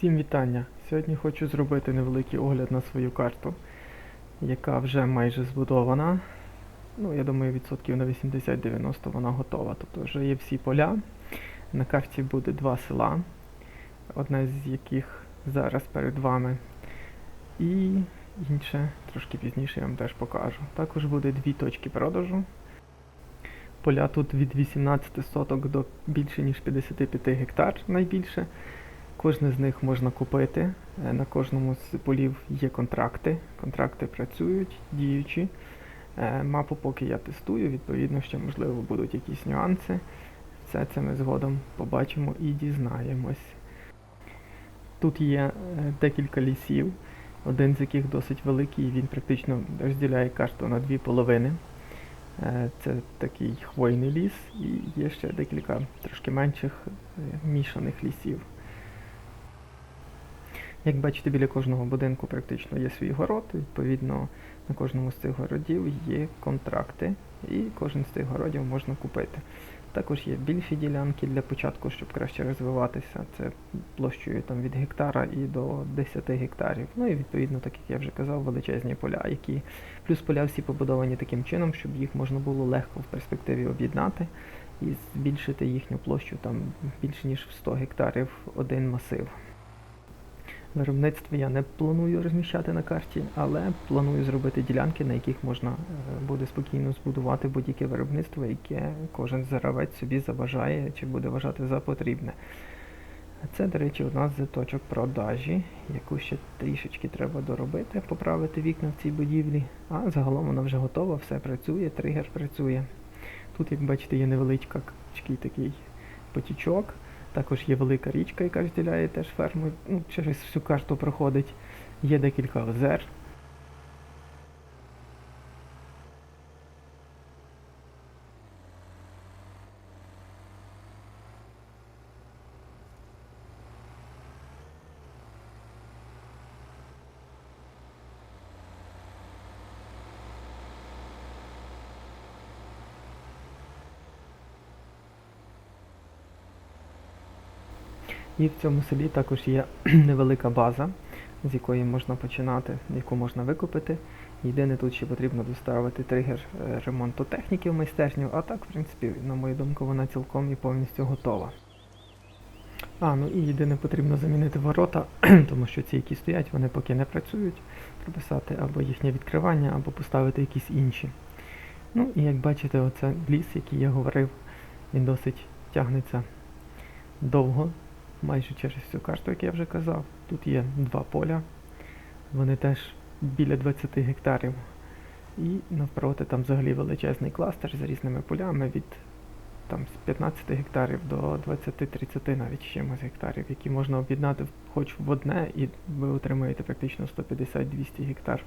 Всім вітання! Сьогодні хочу зробити невеликий огляд на свою карту, яка вже майже збудована. Ну, я думаю, відсотків на 80-90 вона готова. Тобто вже є всі поля. На карті буде два села, одне з яких зараз перед вами. І інше трошки пізніше я вам теж покажу. Також буде дві точки продажу. Поля тут від 18 соток до більше ніж 55 гектар найбільше. Кожне з них можна купити. Е, На кожному з полів є контракти. Контракти працюють, діючі. Е, Мапу поки я тестую, відповідно, ще можливо будуть якісь нюанси. Все це ми згодом побачимо і дізнаємось. Тут є е, декілька лісів, один з яких досить великий, він практично розділяє карту на дві половини. Це такий хвойний ліс, і є ще декілька трошки менших мішаних лісів. Як бачите, біля кожного будинку практично є свій город, відповідно, на кожному з цих городів є контракти, і кожен з цих городів можна купити. Також є більші ділянки для початку, щоб краще розвиватися. Це площею там, від гектара і до 10 гектарів. Ну і відповідно, так як я вже казав, величезні поля, які плюс поля всі побудовані таким чином, щоб їх можна було легко в перспективі об'єднати і збільшити їхню площу там більше ніж в 100 гектарів один масив. Виробництво я не планую розміщати на карті, але планую зробити ділянки, на яких можна е, буде спокійно збудувати будь-яке виробництво, яке кожен заравець собі забажає чи буде вважати за потрібне. Це, до речі, одна з точок продажі, яку ще трішечки треба доробити, поправити вікна в цій будівлі. А загалом вона вже готова, все працює, тригер працює. Тут, як бачите, є невеличкий такий потічок. Також є велика річка, яка розділяє теж ферму. Ну, через всю карту проходить. Є декілька озер. І в цьому селі також є невелика база, з якої можна починати, яку можна викупити. Єдине тут ще потрібно доставити тригер е, ремонту техніки в майстерню, а так, в принципі, на мою думку, вона цілком і повністю готова. А, ну і єдине потрібно замінити ворота, тому що ці, які стоять, вони поки не працюють, прописати або їхнє відкривання, або поставити якісь інші. Ну і як бачите, оце ліс, який я говорив, він досить тягнеться довго, майже через всю карту, як я вже казав. Тут є два поля, вони теж біля 20 гектарів. І навпроти там взагалі величезний кластер з різними полями від там, з 15 гектарів до 20-30 навіть чимось гектарів, які можна об'єднати хоч в одне, і ви отримаєте практично 150-200 гектар.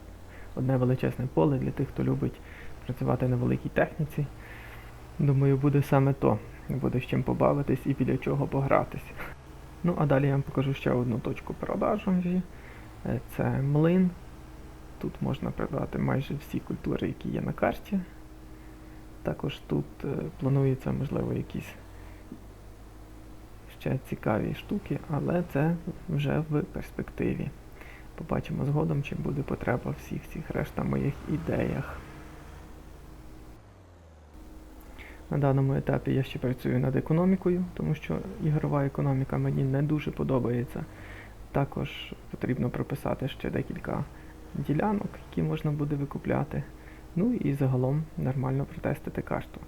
Одне величезне поле для тих, хто любить працювати на великій техніці. Думаю, буде саме то. Буде з чим побавитись і біля чого погратись. Ну, а далі я вам покажу ще одну точку продажу. Е, Це млин. Тут можна придбати майже всі культури, які є на карті. Також тут е, плануються, можливо, якісь ще цікаві штуки, але це вже в перспективі. Побачимо згодом, чи буде потреба всіх цих решта моїх ідеях. На даному етапі я ще працюю над економікою, тому що ігрова економіка мені не дуже подобається. Також потрібно прописати ще декілька ділянок, які можна буде викупляти. Ну і загалом нормально протестити карту.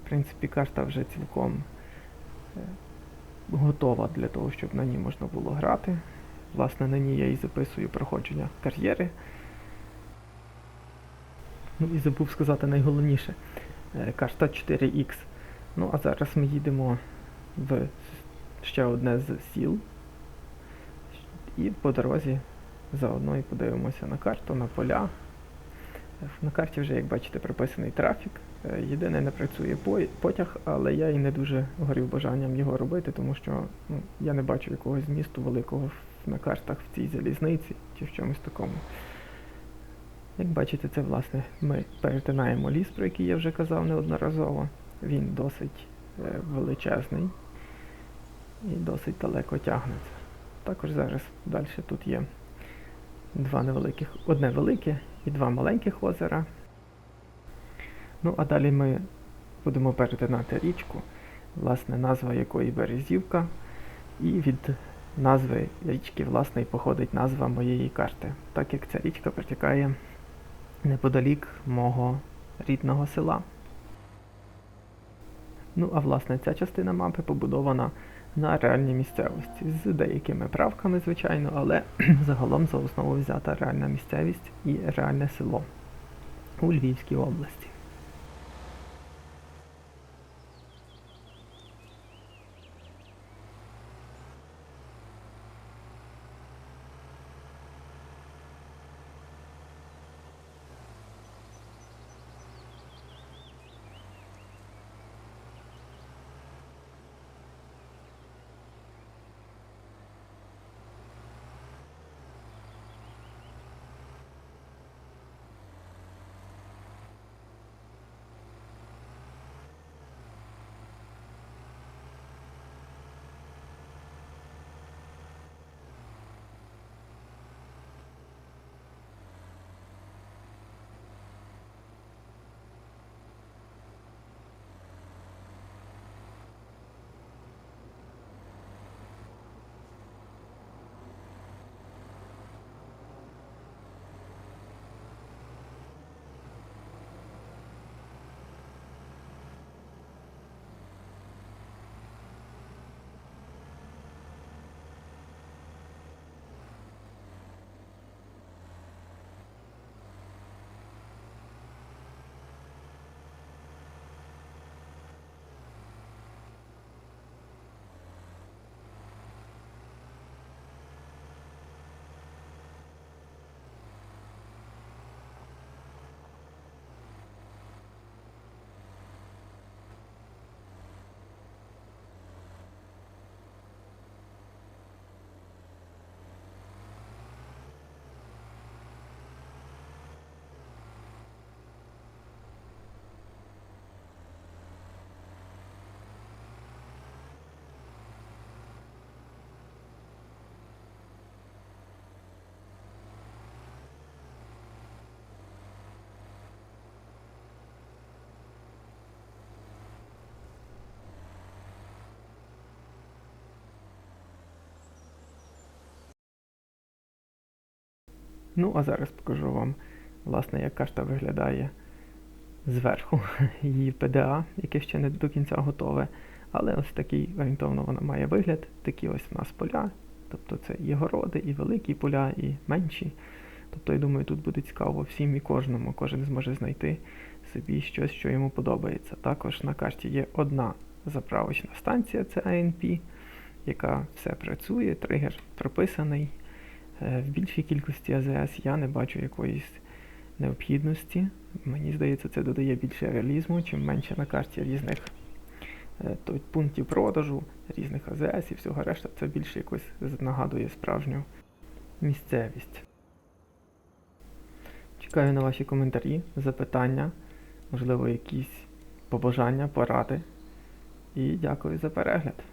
В принципі, карта вже цілком е, готова для того, щоб на ній можна було грати. Власне, на ній я і записую проходження кар'єри. Ну і забув сказати найголовніше. Карта 4Х. Ну а зараз ми їдемо в ще одне з сіл. І по дорозі заодно і подивимося на карту, на поля. На карті вже, як бачите, прописаний трафік. Е, Єдине не працює потяг, але я і не дуже горів бажанням його робити, тому що ну, я не бачу якогось змісту великого на картах в цій залізниці чи в чомусь такому. Як бачите, це власне ми перетинаємо ліс, про який я вже казав неодноразово. Він досить е, величезний і досить далеко тягнеться. Також зараз далі тут є два невеликих, одне велике і два маленьких озера. Ну, а далі ми будемо перетинати річку, власне, назва якої Березівка, і від назви річки, власне, і походить назва моєї карти, так як ця річка протікає неподалік мого рідного села. Ну, а власне, ця частина мапи побудована на реальній місцевості з деякими правками, звичайно, але загалом за основу взята реальна місцевість і реальне село у Львівській області. Ну, а зараз покажу вам, власне, як карта виглядає зверху. Її ПДА, яке ще не до кінця готове. Але ось такий орієнтовно вона має вигляд. Такі ось в нас поля. Тобто це і городи, і великі поля, і менші. Тобто, я думаю, тут буде цікаво всім і кожному. Кожен зможе знайти собі щось, що йому подобається. Також на карті є одна заправочна станція, це АНП, яка все працює, тригер прописаний. Е, В більшій кількості АЗС я не бачу якоїсь необхідності. Мені здається, це додає більше реалізму, чим менше на карті різних е, то- пунктів продажу, різних АЗС і всього решта. Це більше якось нагадує справжню місцевість. Чекаю на ваші коментарі, запитання, можливо, якісь побажання, поради. І дякую за перегляд.